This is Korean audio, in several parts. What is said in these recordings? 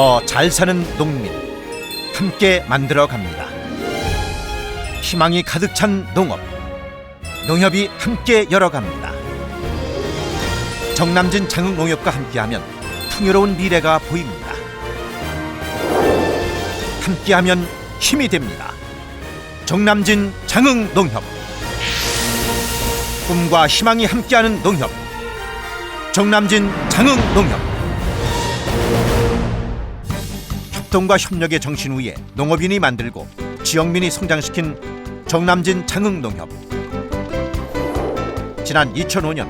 더 잘 사는 농민 함께 만들어 갑니다. 희망이 가득 찬 농업 농협이 함께 열어갑니다. 정남진 장흥 농협과 함께하면 풍요로운 미래가 보입니다. 함께하면 힘이 됩니다. 정남진 장흥 농협 꿈과 희망이 함께하는 농협 정남진 장흥 농협 협동과 협력의 정신 위에 농업인이 만들고 지역민이 성장시킨 정남진 장흥 농협 지난 2005년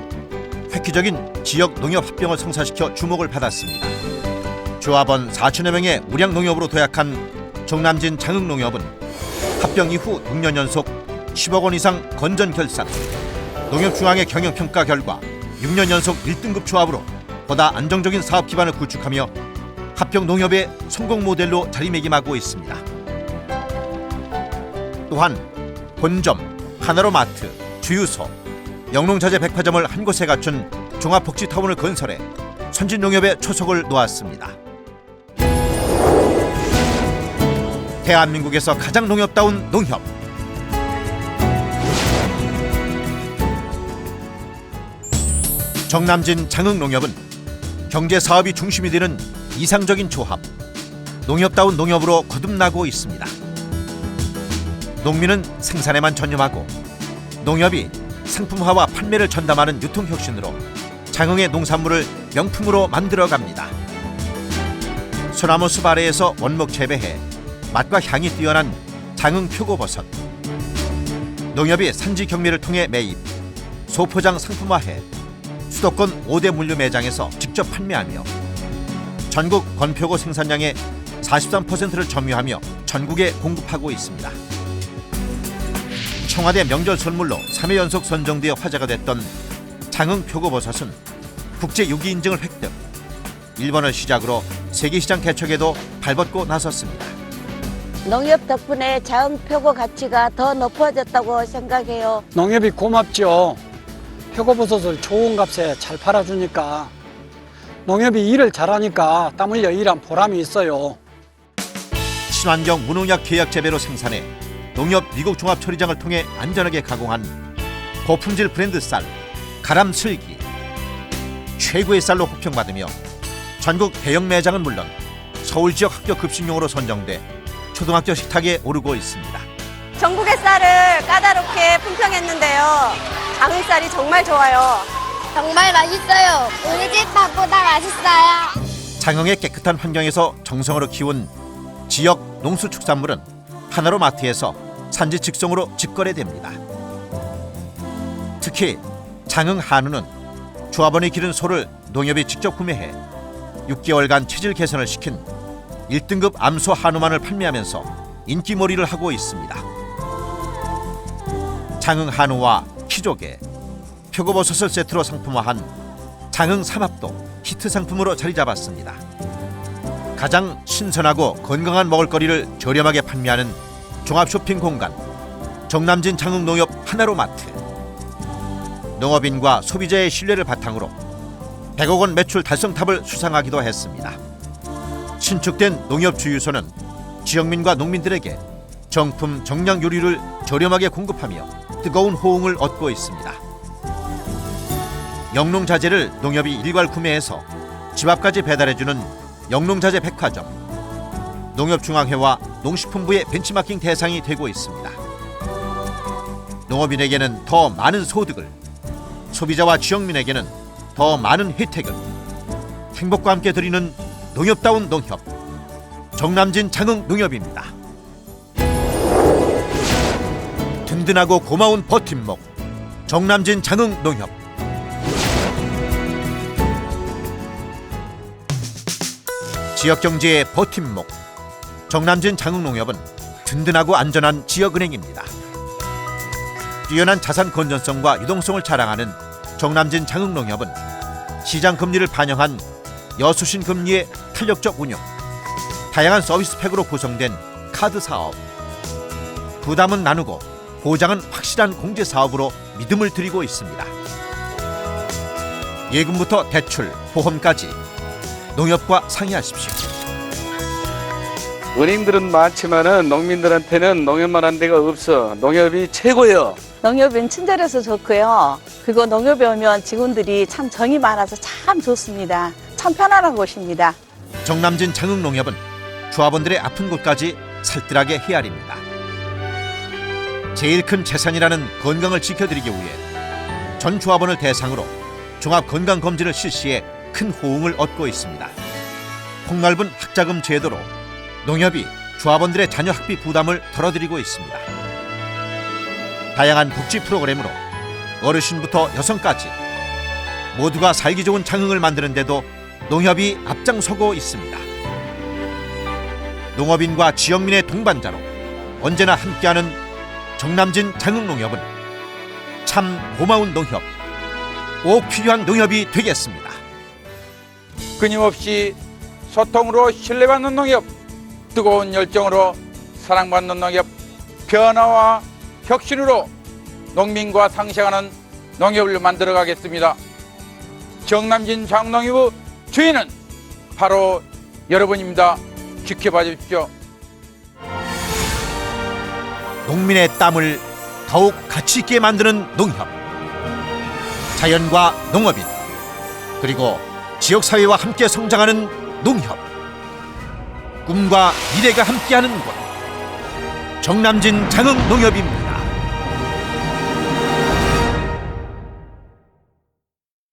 획기적인 지역 농협 합병을 성사시켜 주목을 받았습니다. 조합원 4천여 명의 우량 농협으로 도약한 정남진 장흥 농협은 합병 이후 6년 연속 10억 원 이상 건전 결산 농협중앙의 경영평가 결과 6년 연속 1등급 조합으로 보다 안정적인 사업 기반을 구축하며 합병 농협의 성공 모델로 자리매김하고 있습니다. 또한 본점, 하나로마트, 주유소, 영농자재 백화점을 한 곳에 갖춘 종합복지타운을 건설해 선진농협의 초석을 놓았습니다. 대한민국에서 가장 농협다운 농협 정남진 장흥농협은 경제 사업이 중심이 되는 이상적인 조합 농협다운 농협으로 거듭나고 있습니다. 농민은 생산에만 전념하고 농협이 상품화와 판매를 전담하는 유통혁신으로 장흥의 농산물을 명품으로 만들어 갑니다. 소나무 숲 아래에서 원목 재배해 맛과 향이 뛰어난 장흥 표고버섯 농협이 산지 경매를 통해 매입 소포장 상품화해 수도권 5대 물류 매장에서 직접 판매하며 전국 건표고 생산량의 43%를 점유하며 전국에 공급하고 있습니다. 청와대 명절 선물로 3회 연속 선정되어 화제가 됐던 장흥 표고버섯은 국제 유기 인증을 획득. 일본을 시작으로 세계 시장 개척에도 발벗고 나섰습니다. 농협 덕분에 자연 표고 가치가 더 높아졌다고 생각해요. 농협이 고맙죠. 표고버섯을 좋은 값에 잘 팔아주니까 농협이 일을 잘하니까 땀 흘려 일한 보람이 있어요. 친환경 무농약 계약 재배로 생산해 농협 미국 종합 처리장을 통해 안전하게 가공한 고품질 브랜드 쌀 가람 슬기 최고의 쌀로 호평받으며 전국 대형 매장은 물론 서울 지역 학교 급식용으로 선정돼 초등학교 식탁에 오르고 있습니다. 전국의 쌀을 까다롭게 품평했는데요. 장흥 쌀이 정말 좋아요. 정말 맛있어요. 우리 집 밥보다 맛있어요. 장흥의 깨끗한 환경에서 정성으로 키운 지역 농수축산물은 하나로 마트에서 산지 직송으로 직거래됩니다. 특히 장흥 한우는 조합원이 기른 소를 농협이 직접 구매해 6개월간 체질 개선을 시킨 1등급 암소 한우만을 판매하면서 인기몰이를 하고 있습니다. 장흥 한우와 키조개, 표고버섯을 세트로 상품화한 장흥 삼합도 히트 상품으로 자리 잡았습니다. 가장 신선하고 건강한 먹을거리를 저렴하게 판매하는 종합 쇼핑 공간 정남진 장흥농협 하나로 마트 농업인과 소비자의 신뢰를 바탕으로 100억 원 매출 달성탑을 수상하기도 했습니다. 신축된 농협 주유소는 지역민과 농민들에게 정품 정량 요리를 저렴하게 공급하며 뜨거운 호응을 얻고 있습니다. 영농자재를 농협이 일괄 구매해서 집 앞까지 배달해주는 영농자재 백화점 농협중앙회와 농식품부의 벤치마킹 대상이 되고 있습니다. 농업인에게는 더 많은 소득을 소비자와 지역민에게는 더 많은 혜택을 행복과 함께 드리는 농협다운 농협 정남진 장흥 농협입니다. 든든하고 고마운 버팀목 정남진 장흥 농협 지역 경제의 버팀목 정남진 장흥농협은 든든하고 안전한 지역은행입니다. 뛰어난 자산 건전성과 유동성을 자랑하는 정남진 장흥농협은 시장 금리를 반영한 여수신 금리의 탄력적 운영, 다양한 서비스 팩으로 구성된 카드 사업, 부담은 나누고 보장은 확실한 공제 사업으로 믿음을 드리고 있습니다. 예금부터 대출, 보험까지 농협과 상의하십시오. 은행들은 많지만은 농민들한테는 농협만 한 데가 없어. 농협이 최고예요. 농협은 친절해서 좋고요. 그리고 농협에 오면 직원들이 참 정이 많아서 참 좋습니다. 참 편안한 곳입니다. 정남진 장흥농협은 조합원들의 아픈 곳까지 살뜰하게 헤아립니다. 제일 큰 재산이라는 건강을 지켜드리기 위해 전 조합원을 대상으로 종합 건강 검진을 실시해 큰 호응을 얻고 있습니다. 폭넓은 학자금 제도로 농협이 조합원들의 자녀 학비 부담을 덜어드리고 있습니다. 다양한 복지 프로그램으로 어르신부터 여성까지 모두가 살기 좋은 장흥을 만드는데도 농협이 앞장서고 있습니다. 농업인과 지역민의 동반자로 언제나 함께하는 정남진 장흥농협은 참 고마운 농협, 꼭 필요한 농협이 되겠습니다. 끊임없이 소통으로 신뢰받는 농협, 뜨거운 열정으로 사랑받는 농협, 변화와 혁신으로 농민과 상생하는 농협을 만들어 가겠습니다. 정남진 장농협의 주인은 바로 여러분입니다. 지켜봐 주십시오. 농민의 땀을 더욱 가치 있게 만드는 농협. 자연과 농업인 그리고 지역 사회와 함께 성장하는 농협. 꿈과 미래가 함께하는 곳. 정남진 장흥 농협입니다.